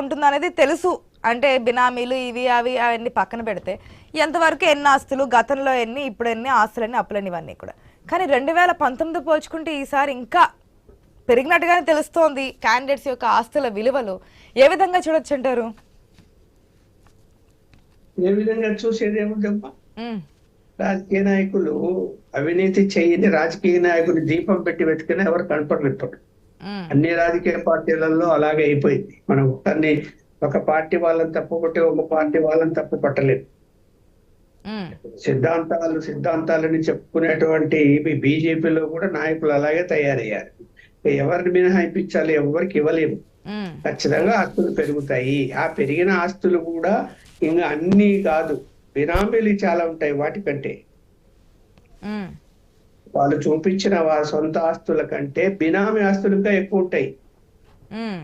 ఉంటుంది అనేది తెలుసు. అంటే బినామీలు ఇవి అవి అవన్నీ పక్కన పెడితే ఎంతవరకు ఎన్ని ఆస్తులు గతంలో ఎన్ని ఇప్పుడు ఎన్ని ఆస్తులన్నీ అప్పులన్నీ ఇవన్నీ కూడా. కానీ రెండు వేల పంతొమ్మిది పోల్చుకుంటే ఈసారి ఇంకా పెరిగినట్టుగానే తెలుస్తోంది క్యాండిడేట్స్ యొక్క ఆస్తుల విలువలు. ఏ విధంగా చూడొచ్చు అంటారు? ఏ విధంగా చూసేది ఏముందమ్మా రాజకీయ నాయకులు అవినీతి చేయని రాజకీయ నాయకులు దీపం పెట్టి వెతికినా ఎవరు ఉమ్, అన్ని రాజకీయ పార్టీలలో అలాగే అయిపోయింది. మనం ఒకరిని ఒక పార్టీ వాళ్ళని తప్పు కొట్టి ఒక పార్టీ వాళ్ళని తప్పు పట్టలేదు సిద్ధాంతాలు సిద్ధాంతాలని చెప్పుకునేటువంటి బీజేపీలో కూడా నాయకులు అలాగే తయారయ్యారు. ఎవరిని మినహాయించాలి ఎవరికి ఇవ్వలేము. ఖచ్చితంగా ఆస్తులు పెరుగుతాయి. ఆ పెరిగిన ఆస్తులు కూడా ఇంకా అన్ని కాదు. బినామీలు చాలా ఉంటాయి వాటికంటే. వాళ్ళు చూపించిన వారి సొంత ఆస్తుల కంటే బినామీ ఆస్తులు ఇంకా ఎక్కువ ఉంటాయి.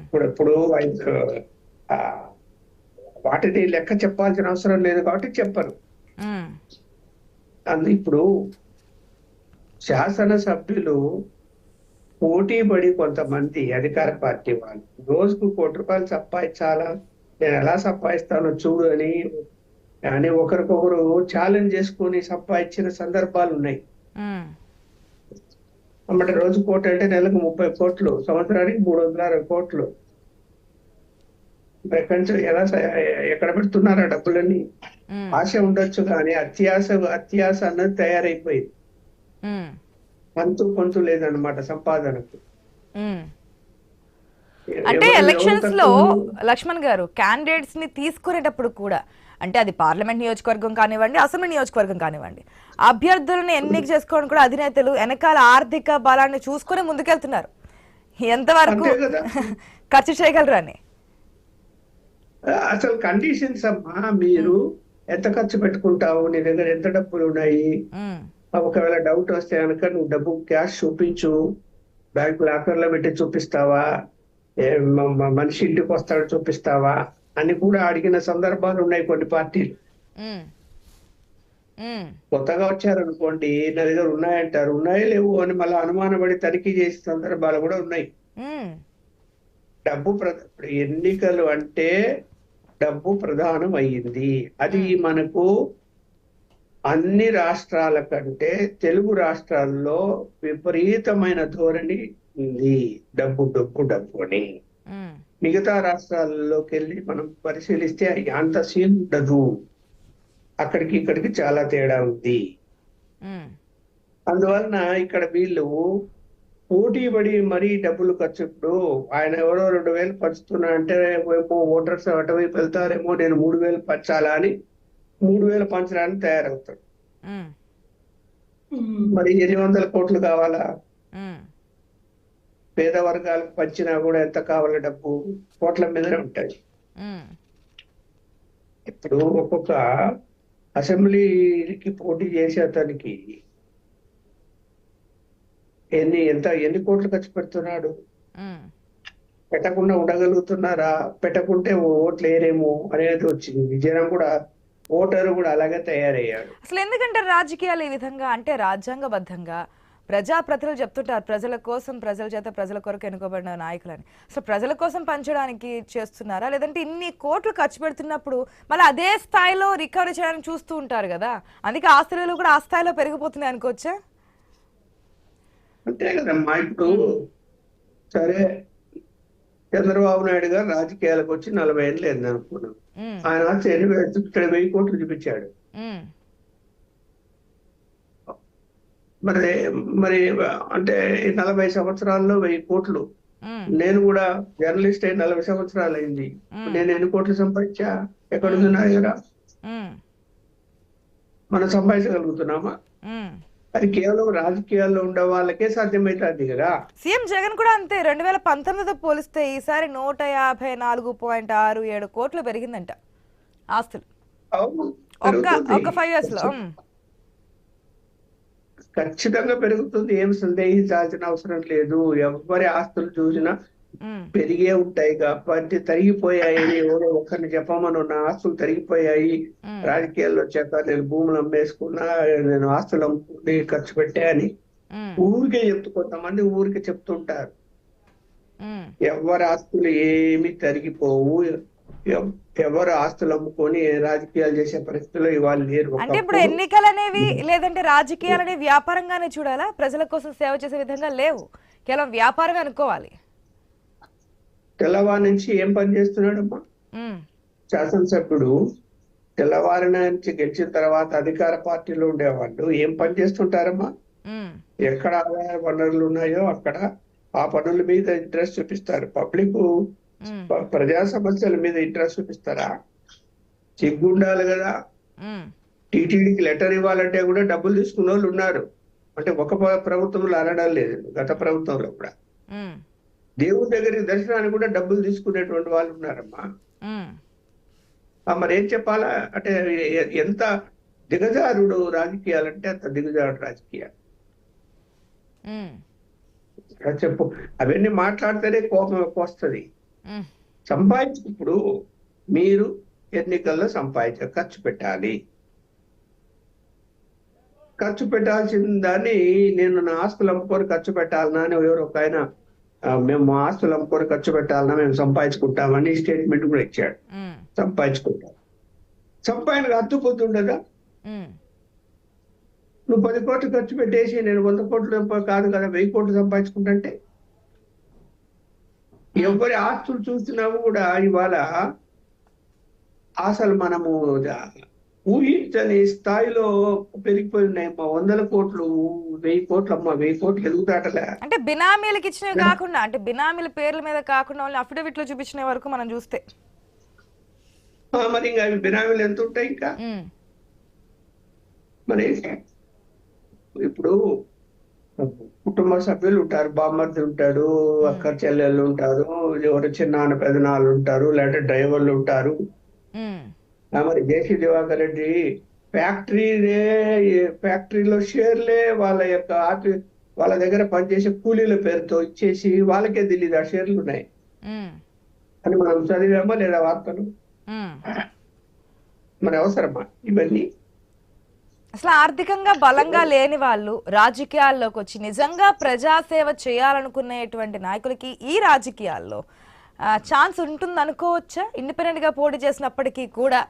ఇప్పుడు ఇప్పుడు వాటిని లెక్క చెప్పాల్సిన అవసరం లేదు కాబట్టి చెప్పరు. అందు ఇప్పుడు శాసన సభ్యులు పోటీ పడి కొంతమంది అధికార పార్టీ వాళ్ళు రోజుకు కోటి రూపాయలు సంపాదించాలా? నేను ఎలా సంపాదిస్తానో చూడు అని అని ఒకరికొకరు ఛాలెంజ్ చేసుకొని సంపాదించిన సందర్భాలు ఉన్నాయి. అన్నమాట రోజు కోటి అంటే నెలకు ముప్పై కోట్లు సంవత్సరానికి మూడు వందల అరవై కోట్లు. ఎక్కడి నుంచి ఎలా ఎక్కడ పెడుతున్నారు ఆ డబ్బులన్నీ ఆశ ఉండొచ్చు కానీ అత్యాశ అత్యాశ అన్నది తయారైపోయింది. అంతు కొంతు లేదన్నమాట సంపాదనకు. అంటే ఎలక్షన్స్లో లక్ష్మణ్ గారు క్యాండిడేట్స్ని తీసుకునేటప్పుడు కూడా అంటే అది పార్లమెంట్ నియోజకవర్గం కానివ్వండి అసెంబ్లీ నియోజకవర్గం కానివ్వండి అభ్యర్థులను ఎన్నిక చేసుకోవడం కూడా అధినేతలు వెనకాల ఆర్థిక బలాన్ని చూసుకొని ముందుకెళ్తున్నారు. ఎంతవరకు. ఖర్చు చేయగలరు అని అసలు కండిషన్స్ అమ్మా మీరు ఎంత ఖర్చు పెట్టుకుంటావు? నీ దగ్గర ఎంత డబ్బులు ఉన్నాయి ఒకవేళ డౌట్ వస్తే కనుక నువ్వు డబ్బు క్యాష్ చూపించు. బ్యాంక్ లాకర్లో పెట్టి చూపిస్తావా? మనిషి ఇంటికి వస్తాడు చూపిస్తావా? అని కూడా అడిగిన సందర్భాలు ఉన్నాయి కొన్ని పార్టీలు. కొత్తగా వచ్చారనుకోండి నా దగ్గర ఉన్నాయంటారు. ఉన్నాయో లేవు అని మళ్ళీ అనుమానపడి తనిఖీ చేసే సందర్భాలు కూడా ఉన్నాయి. డబ్బు ప్ర- ఇప్పుడు ఎన్నికలు అంటే డబ్బు ప్రధానం అయ్యింది అది మనకు అన్ని రాష్ట్రాల కంటే తెలుగు రాష్ట్రాల్లో విపరీతమైన ధోరణి ఉంది. డబ్బు డబ్బు డబ్బు అని. మిగతా రాష్ట్రాల్లోకి వెళ్ళి మనం పరిశీలిస్తే అంత సీన్ ఉండదు. అక్కడికి ఇక్కడికి చాలా తేడా ఉంది. అందువలన ఇక్కడ వీళ్ళు పోటీ పడి మరీ డబ్బులు ఖర్చు ఇప్పుడు ఆయన ఎవరో రెండు వేలు పంచుతున్నా అంటే ఏమో ఓటర్స్ అటువైపు వెళ్తారేమో నేను మూడు వేలు పంచాలా అని మూడు వేలు పంచడానికి తయారవుతాడు. మరి ఎన్ని వందల కోట్లు కావాలా? పేద వర్గాలకు పంచినా కూడా ఎంత కావాలి డబ్బు? కోట్ల మీదనే ఉంటాయి. ఇప్పుడు ఒక్కొక్క అసెంబ్లీకి పోటీ చేసే అతనికి ఎన్ని ఎంత ఎన్ని కోట్లు ఖర్చు పెడుతున్నాడు? పెట్టకుండా ఉండగలుగుతున్నారా? పెట్టకుంటే ఓట్లు వేయరేమో అనేది వచ్చింది. జనం కూడా ఓటరు కూడా అలాగే తయారయ్యాడు. అసలు ఎందుకంటే రాజకీయాలు ఈ విధంగా? అంటే రాజ్యాంగబద్ధంగా ప్రజాప్రతినిధులు చెప్తుంటారు ప్రజల కోసం ప్రజల చేత ప్రజల కొరకు ఎన్నుకోబడిన నాయకులని. అసలు ప్రజల కోసం పంచడానికి చేస్తున్నారా? లేదంటే ఇన్ని కోట్లు ఖర్చు పెడుతున్నప్పుడు మళ్ళీ అదే స్థాయిలో రికవరీ చేయడానికి చూస్తూ ఉంటారు కదా? అందుకే ఆస్తులు కూడా ఆ స్థాయిలో పెరిగిపోతున్నాయి అనుకోవచ్చా? అంతే కదమ్మా. ఇప్పుడు సరే చంద్రబాబు నాయుడు గారు రాజకీయాలకు వచ్చి నలభై ఏళ్ళు అనుకున్నాం. ఆయన వచ్చి ఎన్ని వే- ఇక్కడ వెయ్యి కోట్లు చూపించాడు. మరి మరి అంటే నలభై సంవత్సరాల్లో వెయ్యి కోట్లు. నేను కూడా జర్నలిస్ట్ అయి నలభై సంవత్సరాలు అయింది. నేను ఎన్ని కోట్లు సంపాదించా? ఎక్కడుంది నా దగ్గర మనం సంపాదించగలుగుతున్నామా. అది కేవలం రాజకీయాల్లో ఉండే వాళ్ళకే సాధ్యమవుతుంది కదా. సీఎం జగన్ కూడా అంతే. రెండు వేల పంతొమ్మిదితో పోలిస్తే ఈసారి నూట యాభై నాలుగు పాయింట్ ఆరు ఏడు కోట్లు పెరిగిందంట ఆస్తులు. ఒక ఫైవ్ ఇయర్స్లో ఖచ్చితంగా పెరుగుతుంది ఏం సందేహించాల్సిన అవసరం లేదు. ఎవరి ఆస్తులు చూసినా పెరిగే ఉంటాయి కాబట్టి తరిగిపోయాయని ఎవరో ఒకరిని చెప్పమని. ఉన్న ఆస్తులు తరిగిపోయాయి. రాజకీయాల్లో వచ్చాక నేను భూములు అమ్మేసుకున్నా నేను ఆస్తులు అమ్ముకుని ఖర్చు పెట్టా అని ఊరికే చెప్తూ కొంతమంది ఊరికే చెప్తుంటారు. ఎవరి ఆస్తులు ఏమి తరిగిపోవు. ఎవరు ఆస్తులు అమ్ముకొని రాజకీయాలు చేసే పరిస్థితుల్లో ఇవాళ లేరు అంటే ఇప్పుడు ఎన్నికలు అనేవి లేదంటే రాజకీయాలు అనేవి వ్యాపారంగానే చూడాలా? ప్రజల కోసం సేవ చేసే విధంగా లేవు. కేవలం వ్యాపారమే అనుకోవాలి. తెల్లవారి నుంచి ఏం పని చేస్తున్నాడమ్మా? శాసనసభ్యుడు తెల్లవారి నుంచి గెలిచిన తర్వాత అధికార పార్టీలో ఉండేవాళ్ళు ఏం పని చేస్తుంటారమ్మా? ఎక్కడ ఆదాయ వనరులు ఉన్నాయో అక్కడ ఆ పనుల మీద ఇంట్రెస్ట్ చూపిస్తారు. పబ్లిక్ ప్రజా సమస్యల మీద ఇంట్రెస్ట్ చూపిస్తారా? సిగ్గుండాలి కదా. ఉమ్, టీటీడీకి లెటర్ ఇవ్వాలంటే కూడా డబ్బులు తీసుకున్న వాళ్ళు ఉన్నారు. అంటే ఒక ప్ర- ప్రభుత్వంలో అనడం లేదు. గత ప్రభుత్వంలో కూడా. దేవుడి దగ్గరికి దర్శనానికి కూడా డబ్బులు తీసుకునేటువంటి వాళ్ళు ఉన్నారమ్మా. మరి ఏం చెప్పాలా? అంటే ఎంత దిగజారుడు రాజకీయాలంటే అంత దిగజారుడు రాజకీయాలు. చెప్పు. అవన్నీ మాట్లాడితేనే కోపం ఎక్కువ వస్తుంది. ఉమ్, సంపాదించు ఇప్పుడు మీరు ఎన్నికల్లో సంపాదించ ఖర్చు పెట్టాలి. ఖర్చు పెట్టాల్సిన దాన్ని నేను నా ఆస్తులు అమ్ముకొని ఖర్చు పెట్టాలనా అని ఎవరు ఒక ఆయన మేము మా ఆస్తులు అమ్ముకొని ఖర్చు పెట్టాలనా మేము సంపాదించుకుంటామని స్టేట్మెంట్ కూడా ఇచ్చాడు. ఉమ్, సంపాదించుకుంటాం. సంపాదనకు అత్తుపోతుండదా ఉమ్, నువ్వు పది కోట్లు ఖర్చు పెట్టేసి నేను వంద కోట్లు కాదు కదా వెయ్యి కోట్లు సంపాదించుకుంటుంటే ఎవరి ఆస్తులు చూసినాము కూడా ఇవాళ అసలు మనము ఊహించని స్థాయిలో పెరిగిపోయి ఉన్నాయి అమ్మా. వందల కోట్లు వెయ్యి కోట్లు అమ్మా. వెయ్యి కోట్లు ఎదుగుతాటలే. అంటే బినామీలకు ఇచ్చినవి కాకుండా అంటే బినామీల పేర్ల మీద కాకుండా అఫిడవిట్లో చూపించిన వరకు మనం చూస్తే. మరి ఇంకా అవి బినామీలు ఎంత ఉంటాయి ఇంకా? మరి ఇప్పుడు కుటుంబ సభ్యులు ఉంటారు బామ్మర్ది ఉంటాడు అక్క చెల్లెళ్ళు ఉంటారు ఎవరు చిన్నాన్న పెదనాళ్ళు ఉంటారు లేదంటే డ్రైవర్లు ఉంటారు. మరి జేసీ దివాకర్ రెడ్డి ఫ్యాక్టరీలే ఫ్యాక్టరీలో షేర్లే వాళ్ళ యొక్క వాళ్ళ దగ్గర పనిచేసే కూలీల పేరుతో ఇచ్చేసి వాళ్ళకే తెలియదు ఆ షేర్లు ఉన్నాయి. అని మనం చదివామా లేదా వార్తలు. మరి అవసరమా ఇవన్నీ? అసలు ఆర్థికంగా బలంగా లేని వాళ్ళు రాజకీయాల్లోకి వచ్చి నిజంగా ప్రజాసేవ చేయాలనుకునేటువంటి నాయకులకి ఈ రాజకీయాల్లో ఛాన్స్ ఉంటుంది అనుకోవచ్చా ఇండిపెండెంట్గా పోటీ చేసినప్పటికీ కూడా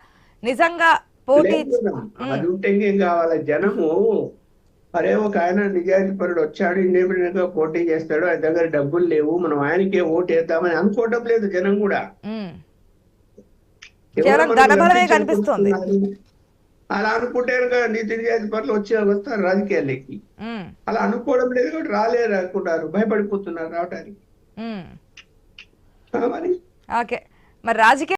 నిజంగా పోటీ. అది ఉంటే ఇంకేం కావాలి? జనము అరే ఒక ఆయన నిజాయితీ పరుడు వచ్చాడు ఇండిపెండెంట్గా పోటీ చేస్తాడు ఆయన దగ్గర డబ్బులు లేవు మనం ఆయనకే ఓటు వేద్దామని అనుకోవటం లేదు జనం కూడా. కనిపిస్తుంది. అలా అనుకుంటే నీతి పనులు వచ్చి వస్తారు రాజకీయాలకి అలా అనుకోవడం లేదు కాబట్టి రాలేరు అనుకుంటారు భయపడిపోతున్నారు. ఆ మరి? ఓకే. మరి రాజకీయ